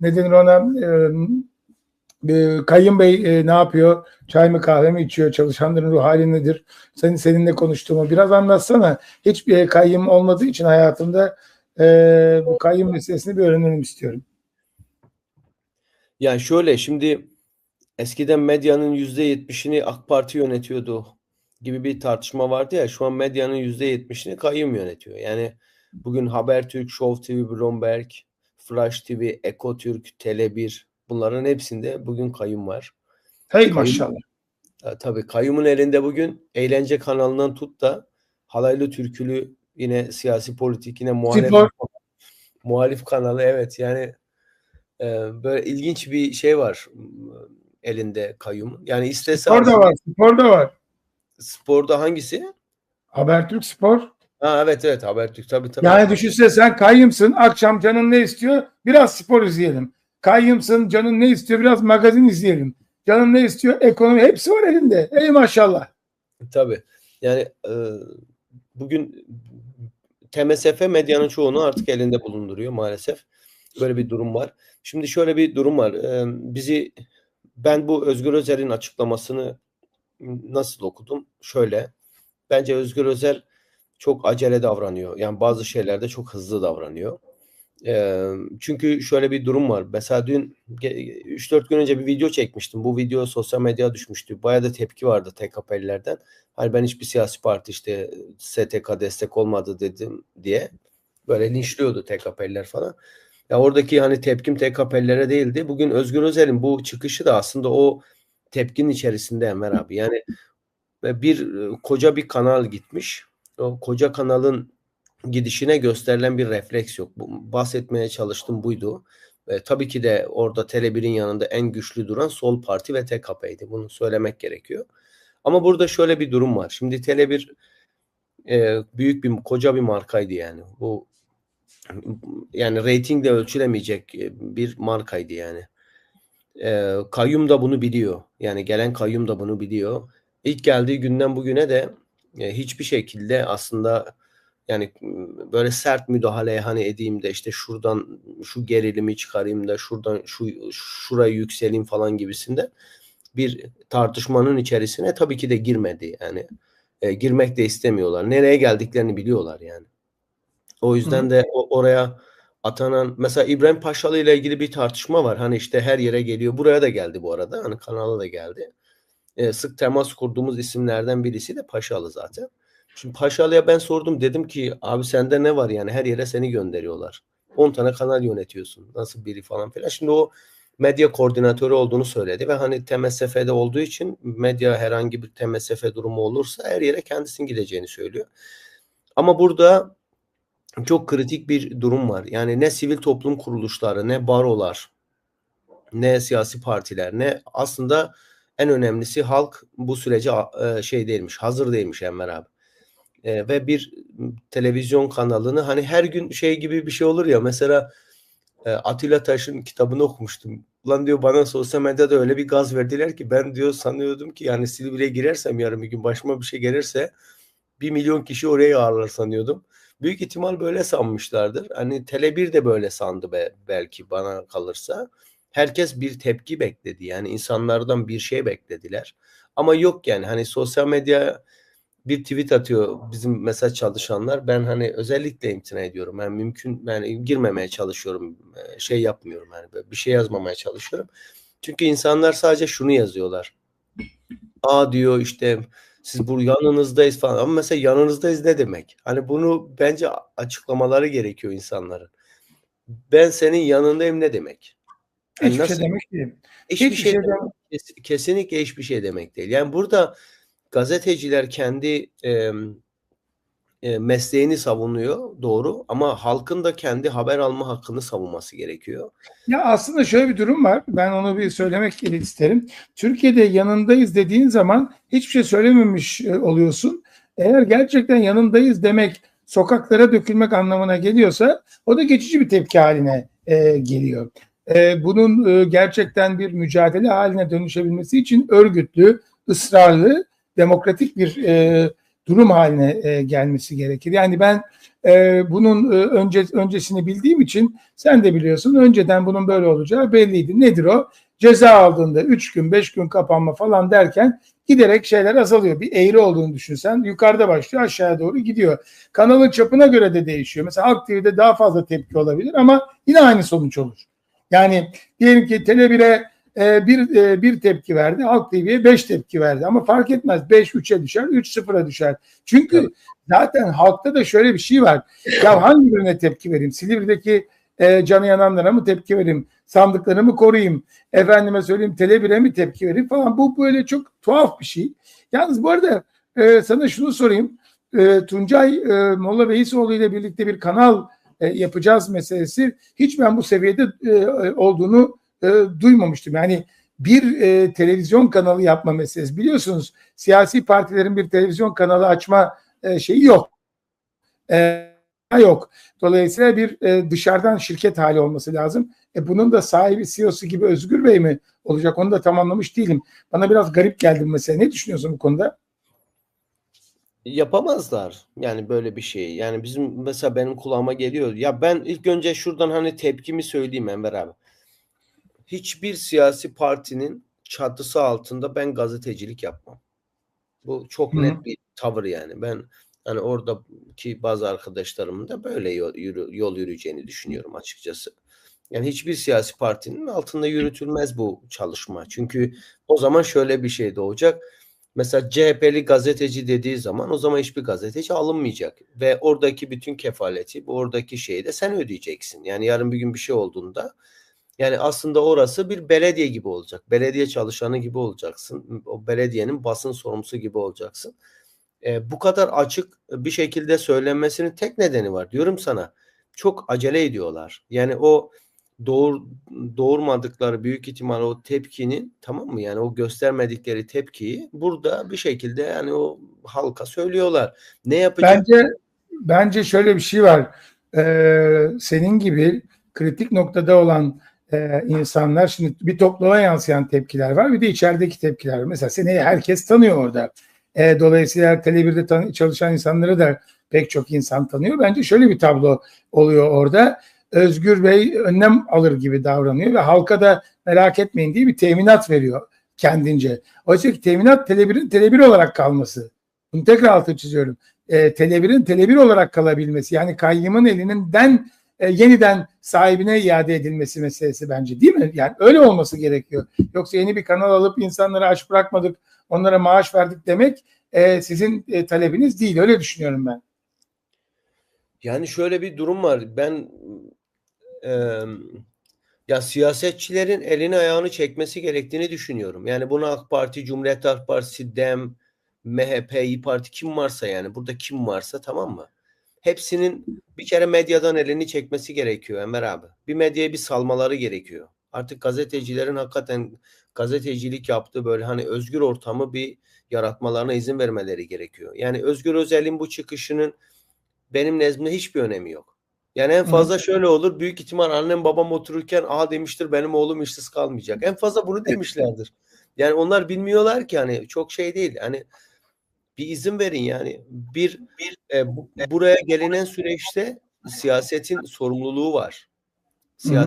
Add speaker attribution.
Speaker 1: ne denir ona e, e, Kayyum Bey e, ne yapıyor? Çay mı kahve mi içiyor? Çalışanların ruh hali nedir? Senin seninle konuştuğumu biraz anlatsana. Hiçbir e, kayyum olmadığı için hayatımda e, bu kayyum meselesini bir öğrenelim istiyorum.
Speaker 2: Yani şöyle şimdi eskiden medyanın yüzde yetmişini AK Parti yönetiyordu gibi bir tartışma vardı ya şu an medyanın yüzde yetmişini kayyum yönetiyor. Yani bugün Habertürk, Show TV, Bloomberg, Flash TV, Ekotürk, Tele1 bunların hepsinde bugün kayyum var.
Speaker 1: Hey kayyum, maşallah.
Speaker 2: E, tabii kayyumun elinde bugün eğlence kanalından tut da halaylı türkülü yine siyasi politik yine muhalif, muhalif kanalı evet yani e, böyle ilginç bir şey var elinde kayyum. Yani istese
Speaker 1: spor da var, spor da var.
Speaker 2: Sporda hangisi?
Speaker 1: Habertürk Spor.
Speaker 2: Ha, evet evet Habertürk tabii tabii.
Speaker 1: Yani düşünsene sen kayyımsın akşam canın ne istiyor? Biraz spor izleyelim. Kayyımsın canın ne istiyor? Biraz magazin izleyelim. Canın ne istiyor? Ekonomi hepsi var elinde. Ey maşallah.
Speaker 2: Tabii. Yani e, bugün TMSF medyanın çoğunu artık elinde bulunduruyor maalesef. Böyle bir durum var. Şimdi şöyle bir durum var. E, bizi ben bu Özgür Özel'in açıklamasını nasıl okudum? Şöyle. Bence Özgür Özel çok acele davranıyor. Yani bazı şeylerde çok hızlı davranıyor. E, çünkü şöyle bir durum var. Mesela dün 3-4 gün önce bir video çekmiştim. Bu video sosyal medyaya düşmüştü. Bayağı da tepki vardı TKP'lilerden. Hani ben hiçbir siyasi parti işte STK destek olmadı dedim diye. Böyle linçliyordu TKP'liler falan. Ya oradaki hani tepkim TKP'lilere değildi. Bugün Özgür Özel'in bu çıkışı da aslında o tepkinin içerisinde Enver abi. Yani bir koca bir kanal gitmiş. O koca kanalın gidişine gösterilen bir refleks yok. Bu, bahsetmeye çalıştım buydu. E, tabii ki de orada Tele1'in yanında en güçlü duran Sol Parti ve TKP'ydi. Bunu söylemek gerekiyor. Ama burada şöyle bir durum var. Şimdi Tele1 e, büyük bir koca bir markaydı yani. Bu yani reytingle ölçülemeyecek bir markaydı yani. E, kayyum da bunu biliyor. Yani gelen kayyum da bunu biliyor. İlk geldiği günden bugüne de e, hiçbir şekilde aslında yani böyle sert müdahale hani edeyim de işte şuradan şu gerilimi çıkarayım da şuradan şu şurayı yükseleyim falan gibisinde bir tartışmanın içerisine tabii ki de girmedi yani. E, girmek de istemiyorlar. Nereye geldiklerini biliyorlar yani. O yüzden de o, oraya atanan mesela İbrahim Paşalı ile ilgili bir tartışma var. Hani işte her yere geliyor. Buraya da geldi bu arada. Hani kanala da geldi. E, sık temas kurduğumuz isimlerden birisi de Paşalı zaten. Şimdi Paşalı'ya ben sordum dedim ki abi sende ne var yani her yere seni gönderiyorlar. 10 tane kanal yönetiyorsun. Nasıl biri falan filan. Şimdi o medya koordinatörü olduğunu söyledi ve hani TMSF'de olduğu için medya herhangi bir TMSF durumu olursa her yere kendisinin gideceğini söylüyor. Ama burada çok kritik bir durum var. Yani ne sivil toplum kuruluşları, ne barolar, ne siyasi partiler, ne aslında en önemlisi halk bu sürece şey değilmiş, hazır değilmiş Enver abi e, ve bir televizyon kanalını hani her gün şey gibi bir şey olur ya mesela e, Atilla Taş'ın kitabını okumuştum. Ulan diyor bana sosyal medyada öyle bir gaz verdiler ki ben diyor sanıyordum ki yani Silivri'ye girersem yarın bir gün başıma bir şey gelirse bir milyon kişi oraya ağırlar sanıyordum. Büyük ihtimal böyle sanmışlardır. Hani Tele1 de böyle sandı be, belki bana kalırsa. Herkes bir tepki bekledi. Yani insanlardan bir şey beklediler. Ama yok yani hani sosyal medya bir tweet atıyor bizim mesaj çalışanlar. Ben hani özellikle imtina ediyorum. Yani mümkün yani girmemeye çalışıyorum. Şey yapmıyorum yani bir şey yazmamaya çalışıyorum. Çünkü insanlar sadece şunu yazıyorlar. A diyor işte siz bu yanınızdayız falan. Ama mesela yanınızdayız ne demek? Hani bunu bence açıklamaları gerekiyor insanların. Ben senin yanındayım ne demek?
Speaker 1: Yani hiçbir şey nasıl? şey demek değil.
Speaker 2: Hiçbir, hiçbir şey, şey demek, kesinlikle hiçbir şey demek değil. Yani burada gazeteciler kendi e, e, mesleğini savunuyor doğru ama halkın da kendi haber alma hakkını savunması gerekiyor.
Speaker 1: Ya aslında şöyle bir durum var. Ben onu bir söylemek isterim. Türkiye'de yanındayız dediğin zaman hiçbir şey söylememiş e, oluyorsun. Eğer gerçekten yanındayız demek sokaklara dökülmek anlamına geliyorsa o da geçici bir tepki haline e, geliyor. E, bunun e, gerçekten bir mücadele haline dönüşebilmesi için örgütlü, ısrarlı demokratik bir e, durum haline e, gelmesi gerekir. Yani ben bunun önce öncesini bildiğim için sen de biliyorsun önceden bunun böyle olacağı belliydi. Nedir o? Ceza aldığında 3 gün 5 gün kapanma falan derken giderek şeyler azalıyor. Bir eğri olduğunu düşünsen yukarıda başlıyor aşağıya doğru gidiyor. Kanalın çapına göre de değişiyor. Mesela Halk TV'de daha fazla tepki olabilir ama yine aynı sonuç olur. Yani diyelim ki Tele1'e e, bir, e, bir tepki verdi. Halk TV'ye 5 tepki verdi. Ama fark etmez. 5 3'e düşer, 3 0'a düşer. Çünkü
Speaker 2: Evet.
Speaker 1: zaten halkta da şöyle bir şey var. Ya hangi birine tepki vereyim? Silivri'deki e, canı yananlara mı tepki vereyim? Sandıkları mı koruyayım? Efendime söyleyeyim Tele1'e mi tepki vereyim falan. Bu böyle çok tuhaf bir şey. Yalnız bu arada e, sana şunu sorayım. E, Tuncay e, Molla Beysoğlu ile birlikte bir kanal e, yapacağız meselesi hiç ben bu seviyede e, olduğunu e, duymamıştım. Yani bir televizyon kanalı yapma meselesi. Biliyorsunuz siyasi partilerin bir televizyon kanalı açma şeyi yok. Yok. Dolayısıyla bir dışarıdan şirket hali olması lazım. E, bunun da sahibi CEO'su gibi Özgür Bey mi olacak? Onu da tamamlamış değilim. Bana biraz garip geldi bu mesele. Ne düşünüyorsun bu konuda?
Speaker 2: Yapamazlar yani böyle bir şey. Yani bizim mesela benim kulağıma geliyor. Ya ben ilk önce şuradan hani tepkimi söyleyeyim Enver abi. Hiçbir siyasi partinin çatısı altında ben gazetecilik yapmam. Bu çok
Speaker 1: Hı hı.
Speaker 2: net bir tavır yani. Ben hani oradaki bazı arkadaşlarımın da böyle yol, yürü- yol yürüyeceğini düşünüyorum açıkçası. Yani hiçbir siyasi partinin altında yürütülmez bu çalışma. Çünkü o zaman şöyle bir şey doğacak. Mesela CHP'li gazeteci dediği zaman o zaman hiçbir gazeteci alınmayacak. Ve oradaki bütün kefaleti, oradaki şeyi de sen ödeyeceksin. Yani yarın bir gün bir şey olduğunda yani aslında orası bir belediye gibi olacak. Belediye çalışanı gibi olacaksın. O belediyenin basın sorumlusu gibi olacaksın. E, bu kadar açık bir şekilde söylenmesinin tek nedeni var. Diyorum sana çok acele ediyorlar. Yani o doğur, doğurmadıkları büyük ihtimal o tepkinin tamam mı? Yani o göstermedikleri tepkiyi burada bir şekilde yani o halka söylüyorlar. Ne yapacak?
Speaker 1: Bence bence şöyle bir şey var. Ee, senin gibi kritik noktada olan e, insanlar şimdi bir topluma yansıyan tepkiler var bir de içerideki tepkiler var. Mesela seni herkes tanıyor orada. E, dolayısıyla Tele1'de tan- çalışan insanları da pek çok insan tanıyor. Bence şöyle bir tablo oluyor orada. Özgür Bey önlem alır gibi davranıyor ve halka da merak etmeyin diye bir teminat veriyor kendince. Oysa ki teminat Tele1'in Tele1 olarak kalması. Bunu tekrar altı çiziyorum. E, Tele1'in Tele1 olarak kalabilmesi yani kayyımın elinden e, yeniden sahibine iade edilmesi meselesi bence değil mi? Yani öyle olması gerekiyor. Yoksa yeni bir kanal alıp insanları aç bırakmadık, onlara maaş verdik demek e, sizin e, talebiniz değil. Öyle düşünüyorum ben.
Speaker 2: Yani şöyle bir durum var. Ben e, ya siyasetçilerin elini ayağını çekmesi gerektiğini düşünüyorum. Yani buna AK Parti, Cumhuriyet Halk Partisi, DEM, MHP, İYİ Parti kim varsa yani burada kim varsa tamam mı? Hepsinin bir kere medyadan elini çekmesi gerekiyor Enver abi. Bir medyaya bir salmaları gerekiyor. Artık gazetecilerin hakikaten gazetecilik yaptığı böyle hani özgür ortamı bir yaratmalarına izin vermeleri gerekiyor. Yani Özgür Özel'in bu çıkışının benim nezdimde hiçbir önemi yok. Yani en fazla şöyle olur. Büyük ihtimal annem babam otururken aa demiştir benim oğlum işsiz kalmayacak. En fazla bunu demişlerdir. Yani onlar bilmiyorlar ki hani çok şey değil. Hani bir izin verin yani. Bir, bir e, bu- buraya gelinen süreçte siyasetin sorumluluğu var.
Speaker 1: Hı hı.
Speaker 2: Siyaset